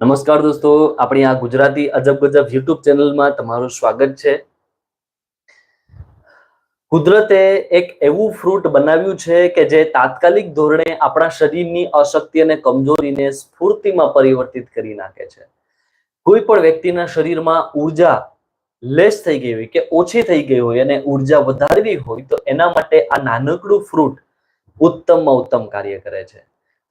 નમસ્કાર દોસ્તો, આપણી આ ગુજરાતી અજબ ગજબ યુટ્યુબ ચેનલમાં તમારું સ્વાગત છે. કુદરતે એક એવું ફ્રૂટ બનાવ્યું છે કે જે તાત્કાલિક ધોરણે આપણા શરીરની અશક્તિ અને કમજોરીને સ્ફૂર્તિમાં પરિવર્તિત કરી નાખે છે. કોઈ પણ વ્યક્તિના શરીરમાં ઊર્જા લેસ થઈ ગઈ હોય કે ઓછી થઈ ગઈ હોય અને ઊર્જા વધારવી હોય તો એના માટે આ નાનકડું ફ્રૂટ ઉત્તમમાં ઉત્તમ કાર્ય કરે છે.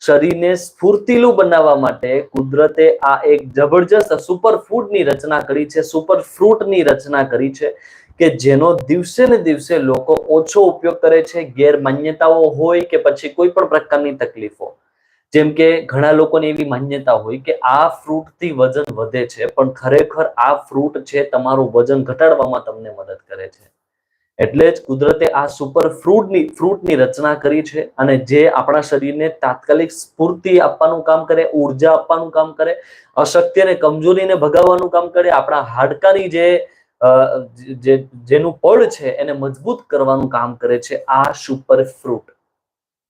શરીરને સ્ફૂર્તિલું બનાવવા માટે કુદરતે આ એક જબરજસ્ત સુપર ફૂડની રચના કરી છે સુપર ફ્રૂટની રચના કરી છે કે જેનો દિવસે ને દિવસે લોકો ઓછો ઉપયોગ કરે છે, ગેરમાન્યતાઓ હોય કે પછી કોઈ પણ પ્રકારની તકલીફો. જેમ કે ઘણા લોકોને એવી માન્યતા હોય કે આ ફ્રૂટથી વજન વધે છે, પણ ખરેખર આ ફ્રૂટ છે, તમારું વજન ઘટાડવામાં તમને મદદ કરે છે. એટલે જ કુદરતે આ સુપર ફ્રૂટની ફ્રૂટની રચના કરી છે અને જે આપણા શરીરને તાત્કાલિક સ્ફૂર્તિ આપવાનું કામ કરે, ઊર્જા આપવાનું કામ કરે, અશક્તિ અને કમજોરીને ભગાવવાનું કામ કરે, આપણા હાડકાની જે જેનું પડ છે એને મજબૂત કરવાનું કામ કરે છે આ સુપર ફ્રૂટ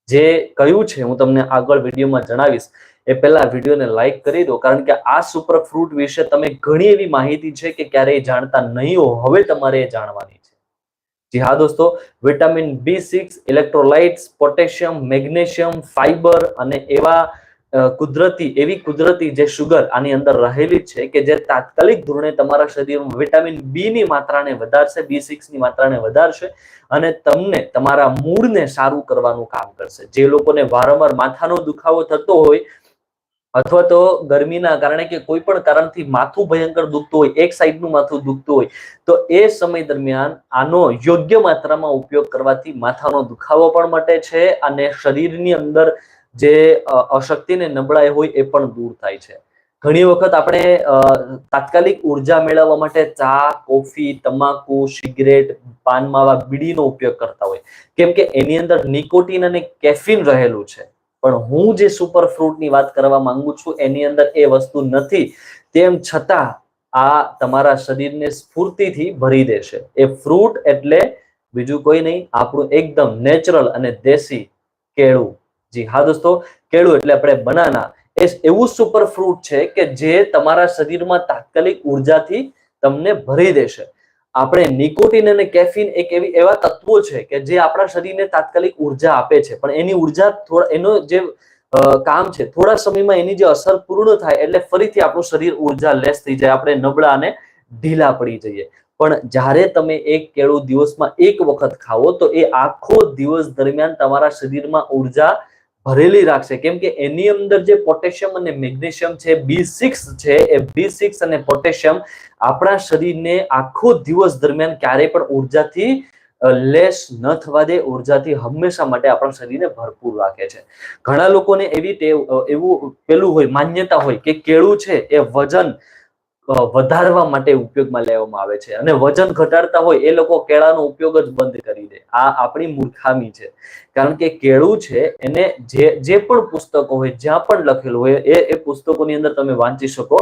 જે કયું છે, હું તમને આગળ વિડીયોમાં જણાવીશ. એ પહેલા વિડીયોને લાઈક કરી દો, કારણ કે આ સુપર ફ્રૂટ વિશે તમે ઘણી એવી માહિતી છે કે ક્યારેય જાણતા નહીં હો, હવે તમારે એ જાણવાની છે. જી હા દોસ્તો, vitamin B six, electrolytes, potassium, magnesium fibre અને એવા કુદરતી, એવી કુદરતી જે શુગર આની અંદર રહેલી છે કે જે તાત્કાલિક ધોરણે તમારા શરીરમાં વિટામિન બી ની માત્રાને વધારશે, બી સિક્સની માત્રાને વધારશે અને તમને તમારા મૂળને સારું કરવાનું કામ કરશે. જે લોકોને વારંવાર માથાનો દુખાવો થતો હોય અથવા તો ગરમીના કારણે કે કોઈ પણ કારણથી માથું ભયંકર દુખતું હોય, એક સાઈડનું માથું દુખતું હોય, તો એ સમય દરમિયાન આનો યોગ્ય માત્રામાં ઉપયોગ કરવાથી માથાનો દુખાવો પણ મટે છે અને શરીરની અંદર જે અશક્તિ ને નબળાઈ હોય એ પણ દૂર થાય છે. ઘણી વખત આપણે તાત્કાલિક ઊર્જા મેળવવા માટે ચા, કોફી, તમાકુ, સિગરેટ, પાન, માવા, બીડીનો ઉપયોગ કરતા હોય. કેમ કે એની અંદર નિકોટીન અને કેફીન રહેલું છે. પણ હું જે સુપર ફ્રૂટની વાત કરવા માંગુ છું, એની અંદર એ વસ્તુ નથી. તેમ છતાં આ તમારા શરીરને સ્ફૂર્તિથી ભરી દેશે. એ ફ્રૂટ એટલે બીજું કોઈ નહીં, આપણું એકદમ નેચરલ અને દેશી કેળું. જી હા દોસ્તો, કેળું એટલે આપણે બનાના. એ એવું સુપર ફ્રૂટ છે કે જે તમારા શરીરમાં તાત્કાલિક ઉર્જાથી તમને ભરી દેશે. આપણે નિકોટિન અને કેફીન એક એવી એવા તત્વો છે કે જે આપણા શરીરને તાત્કાલિક ઊર્જા આપે છે. પણ એની ઊર્જા થોડા એનો જે કામ છે, થોડા સમયમાં એની જે અસર પૂર્ણ થાય એટલે ફરીથી આપણું શરીર ઊર્જા લેસ થઈ જાય, આપણે નબળા અને ઢીલા પડી જઈએ. પણ જ્યારે તમે એક કેળું દિવસમાં એક વખત ખાવો તો એ આખો દિવસ દરમિયાન તમારા શરીરમાં ઊર્જા ભરેલી રાખશે. કેમ કે એની અંદર જે પોટેશિયમ અને મેગ્નેશિયમ છે, બી સિક્સ છે, એ બી સિક્સ અને પોટેશિયમ આપણા શરીરને આખો દિવસ દરમિયાન ક્યારેય પણ ઉર્જાથી લેસ ન થવા દે, ઉર્જાથી હંમેશા માટે આપણા શરીરને ભરપૂર રાખે છે. ઘણા લોકોને એવી ટેવ એવું પેલું હોય, માન્યતા હોય કે કેળું છે એ વજન વધારવા માટે ઉપયોગમાં લેવામાં આવે છે. અને વજન ઘટાડતા હોય એ લોકો કેળાનો ઉપયોગ જ બંધ કરી દે. આ આપણી મૂર્ખામી છે. કારણ કે કેળું છે એને જે જે પણ પુસ્તકો હોય, જ્યાં પણ લખેલું હોય, એ એ પુસ્તકોની અંદર તમે વાંચી શકો.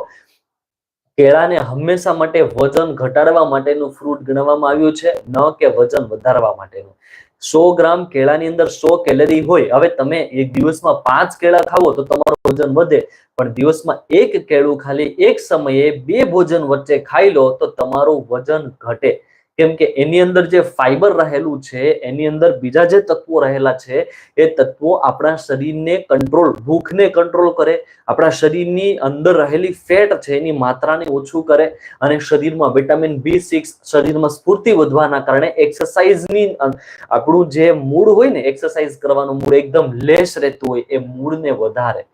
કેળાને હંમેશા માટે વજન ઘટાડવા માટેનું ફ્રૂટ ગણવામાં આવ્યું છે, ન કે વજન વધારવા માટેનું. સો ગ્રામ કેળાની અંદર સો કેલરી હોય. હવે તમે એક દિવસમાં પાંચ કેળા ખાવો તો તમારું વજન વધે, પણ દિવસમાં એક કેળું ખાલી એક સમયે બે ભોજન વચ્ચે ખાઈ લો તો તમારું વજન ઘટે. કેમ કે એની અંદર જે ફાઈબર રહેલું છે, એની અંદર બીજા જે તત્વો રહેલા છે, એ તત્વો આપણા શરીરને કંટ્રોલ ભૂખને કંટ્રોલ કરે, આપણા શરીરની અંદર રહેલી ફેટ છે એની માત્રાને ઓછું કરે અને શરીરમાં વિટામિન બી સિક્સ શરીરમાં સ્ફૂર્તિ વધવાના કારણે એક્સરસાઇઝની આપણું જે મૂડ હોય ને એક્સરસાઇઝ કરવાનું મૂડ એકદમ લેસ રહેતું હોય, એ મૂડને વધારે.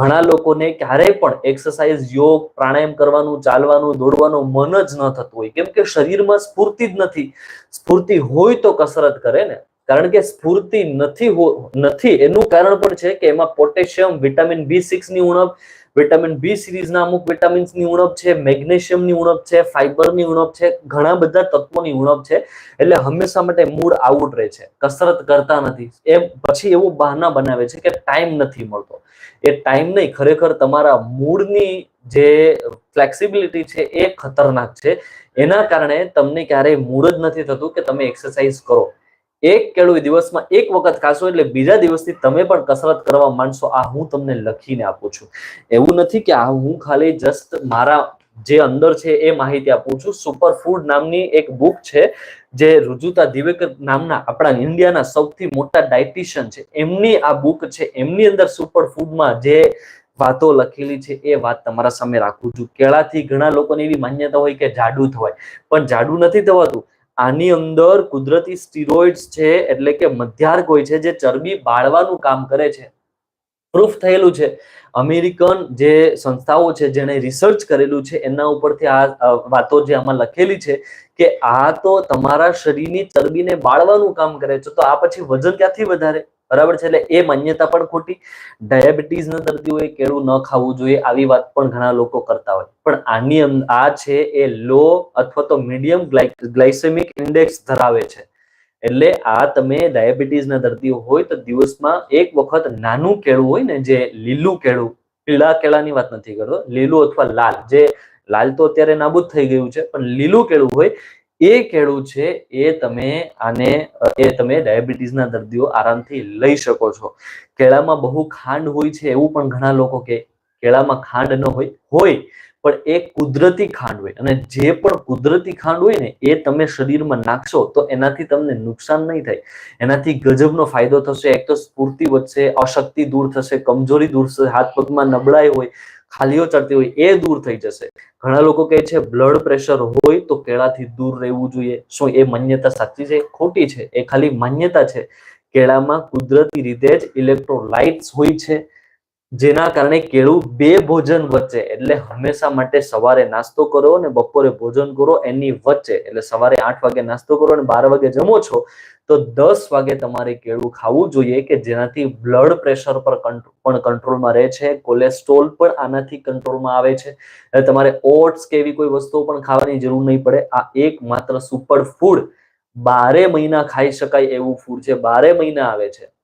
ઘણા લોકોને ક્યારેય પણ એક્સરસાઇઝ યોગ, પ્રાણાયામ કરવાનું, ચાલવાનું, દોડવાનું મન જ ન થતું હોય. કેમ કે શરીરમાં સ્ફૂર્તિ જ નથી. સ્ફૂર્તિ હોય તો કસરત કરે ને. કારણ કે સ્ફૂર્તિ નથી નથી. એનું કારણ પણ છે કે એમાં પોટેશિયમ, વિટામિન બી સિક્સની ઉણપ વિટામિન બી સિરીઝના અમુક વિટામિન્સની ઉણપ છે મેગ્નેશિયમની ઉણપ છે ફાઈબરની ઉણપ છે, ઘણા બધા તત્વોની ઉણપ છે, એટલે હંમેશા માટે મૂડ આઉટ રહે છે, કસરત કરતા નથી. એ પછી એવું બહાના બનાવે છે કે ટાઈમ નથી મળતો. એ ટાઈમ નહીં, ખરેખર તમારા મૂડની જે ફ્લેક્સિબિલિટી છે એ ખતરનાક છે. એના કારણે તમને ક્યારેય મૂડ જ નથી થતું કે તમે એક્સરસાઇઝ કરો. એક કેળું દિવસમાં એક વખત ખાશો એટલે બીજા દિવસથી તમે પણ કસરત કરવા માંડશો. આ હું તમને લખીને આપું છું. એવું નથી કે આ હું ખાલી જસ્ટ મારા જે અંદર છે એ માહિતી આપું છું. સુપર ફૂડ નામની એક બુક છે જે રુજુતા દિવેકર નામના આપણા ઇન્ડિયાના સૌથી મોટા ડાયટિશિયન છે. એમની આ બુક છે. એમની અંદર સુપર ફૂડમાં જે વાતો લખેલી છે એ વાત તમારા સામે રાખું છું. કેળાથી ઘણા લોકોને એવી માન્યતા હોય કે જાડુ થવાય. પણ જાડુ નથી થવાતું. આની અંદર કુદરતી સ્ટીરોઇડ્સ છે, એટલે કે મધ્યાર્ક હોય છે, જે ચરબી બાળવાનું કામ કરે છે. પ્રૂફ થયેલું છે. અમેરિકન જે સંસ્થાઓ છે, જેણે રિસર્ચ કરેલું છે, એના ઉપરથી આ વાતો જે આમાં લખેલી છે કે આ તો તમારા શરીરની ચરબીને બાળવાનું કામ કરે છે, તો આ પછી વજન ક્યાંથી વધારે? બરાબર છે? એટલે એ માન્યતા પણ ખોટી. ડાયાબિટીસના દર્દીઓએ કેળું ન ખાવું જોઈએ આવી વાત પણ ઘણા લોકો કરતા હોય. પણ આની આ છે એ લો અથવા તો મીડિયમ ગ્લાયસેમિક ઇન્ડેક્સ ધરાવે છે. એટલે આ તમે ડાયાબિટીસના દર્દીઓ હોય તો દિવસમાં એક વખત નાનું કેળું હોય ને જે લીલું કેળું, પીળા કેળાની વાત નથી કરતો, લીલું અથવા લાલ. જે લાલ તો અત્યારે નાબૂદ થઈ ગયું છે, પણ લીલું કેળું હોય એ કેળું છે એ તમે આને, એ તમે ડાયાબિટીસના દર્દીઓ આરામથી લઈ શકો છો. કેળામાં બહુ ખાંડ હોય છે એવું પણ ઘણા લોકો કે કેળામાં ખાંડ ન હોય હોય, પણ એ કુદરતી ખાંડ હોય. અને જે પણ કુદરતી ખાંડ હોય ને, એ તમે શરીરમાં નાખશો તો એનાથી તમને નુકસાન નહીં થાય. એનાથી ગજબનો ફાયદો થશે, એક તો સ્ફૂર્તિ વધશે, અશક્તિ દૂર થશે, કમજોરી દૂર થશે, હાથ પગમાં નબળાઈ હોય ખાલીઓ ચડતી હોય એ દૂર થઈ જશે. ઘણા લોકો કહે છે, બ્લડ પ્રેશર હોય તો કેળાથી દૂર રહેવું જોઈએ. શું એ માન્યતા સાચી છે? ખોટી છે. એ ખાલી માન્યતા છે. કેળામાં કુદરતી રીતે જ ઇલેક્ટ્રોલાઇટ્સ હોય છે. જેના કારણે કેળું બે ભોજન વચ્ચે, એટલે હંમેશા માટે સવારે નાસ્તો કરો અને બપોરે ભોજન કરો એની વચ્ચે, એટલે સવારે આઠ વાગે નાસ્તો કરો અને બાર વાગે જમો છો, તો દસ વાગે તમારે કેળું ખાવું જોઈએ કે જેનાથી બ્લડ પ્રેશર પર પણ કંટ્રોલમાં રહે છે કોલેસ્ટ્રોલ પણ આનાથી કંટ્રોલમાં આવે છે, એટલે તમારે ઓટ્સ કે એવી કોઈ વસ્તુઓ પણ ખાવાની જરૂર નહીં પડે, આ એક માત્ર સુપર ફૂડ બારે મહિના ખાઈ શકાય એવું ફૂડ છે, બારે મહિના આવે છે.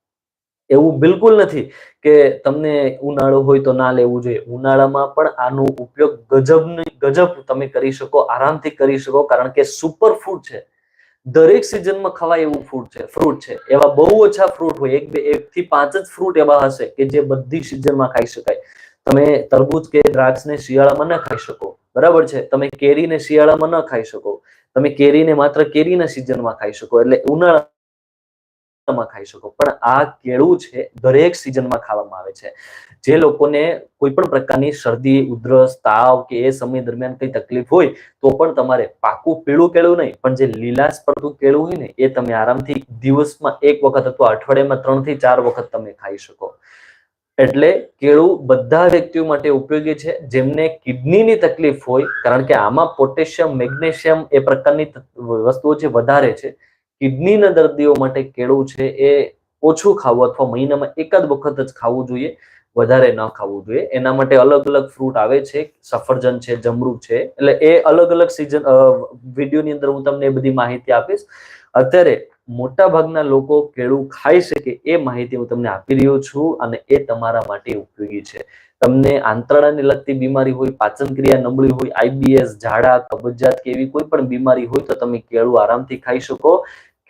એવું બિલકુલ નથી કે તમને ઉનાળો હોય તો ના લેવું જોઈએ. ઉનાળામાં પણ આનો ઉપયોગ ગજબની, ગજબ તમે કરી શકો, આરામથી કરી શકો, કારણ કે સુપર ફૂડ છે. દરેક સિઝનમાં ખવાય એવું ફ્રૂટ છે ફ્રૂટ છે. એવા બહુ ઓછા ફ્રૂટ હોય. એક બે, એક થી પાંચ જ ફ્રૂટ એવા હશે કે જે બધી સિઝનમાં ખાઈ શકાય. તમે તરબૂચ કે દ્રાક્ષને શિયાળામાં ન ખાઈ શકો. બરાબર છે? તમે કેરીને શિયાળામાં ન ખાઈ શકો. તમે કેરીને માત્ર કેરીના સિઝનમાં ખાઈ શકો. એટલે ઉનાળા માં ખાઈ શકો. પણ આ કેળું છે દરેક સિઝનમાં ખાવામાં આવે છે. જે લોકોને કોઈ પણ પ્રકારની શરદી, ઉધરસ, તાવ કે એ સમય દરમિયાન કઈ તકલીફ હોય, તો પણ તમારે પાકું પીળું કેળું નહીં, પણ જે લીલાશ પડતું કેળું હોય ને, એ તમે આરામથી દિવસમાં એક વખત અથવા અઠવાડિયામાં ત્રણથી ચાર વખત તમે ખાઈ શકો. એટલે કેળું બધા વ્યક્તિઓ માટે ઉપયોગી છે. જેમને કિડનીની તકલીફ હોય, કારણ કે આમાં પોટેશિયમ, મેગ્નેશિયમ એ પ્રકારની વસ્તુઓ છે વધારે છે કિડનીના દર્દીઓ માટે કેળું છે એ ઓછું ખાવું અથવા મહિનામાં એકાદ વખત જ ખાવું જોઈએ, વધારે ન ખાવું જોઈએ. એના માટે અલગ અલગ ફ્રૂટ આવે છે, સફરજન છે જમરૂક છે, એટલે એ અલગ અલગ સિઝન વિડીયોની અંદર હું તમને એ બધી માહિતી આપીશ. અત્યારે મોટા ભાગના લોકો કેળું ખાઈ શકે એ માહિતી હું તમને આપી રહ્યો છું અને એ તમારા માટે ઉપયોગી છે. તમને આંતરડાને લગતી બીમારી હોય, પાચન ક્રિયા નબળી હોય આઈબીએસ ઝાડા, કબજિયાત કે એવી કોઈ પણ બીમારી હોય તો તમે કેળું આરામથી ખાઈ શકો.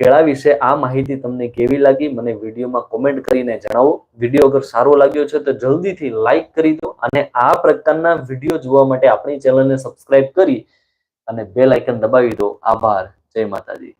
કેળા વિશે આ માહિતી તમને કેવી લાગી મને વિડીયોમાં કોમેન્ટ કરીને જણાવો. વીડિયો અગર સારો લાગ્યો છે તો જલ્દીથી લાઈક કરી દો અને આ પ્રકારના વીડિયો જોવા માટે આપણી ચેનલને સબસ્ક્રાઈબ કરી અને બેલ આઇકન દબાવી દો. આભાર. જય માતાજી.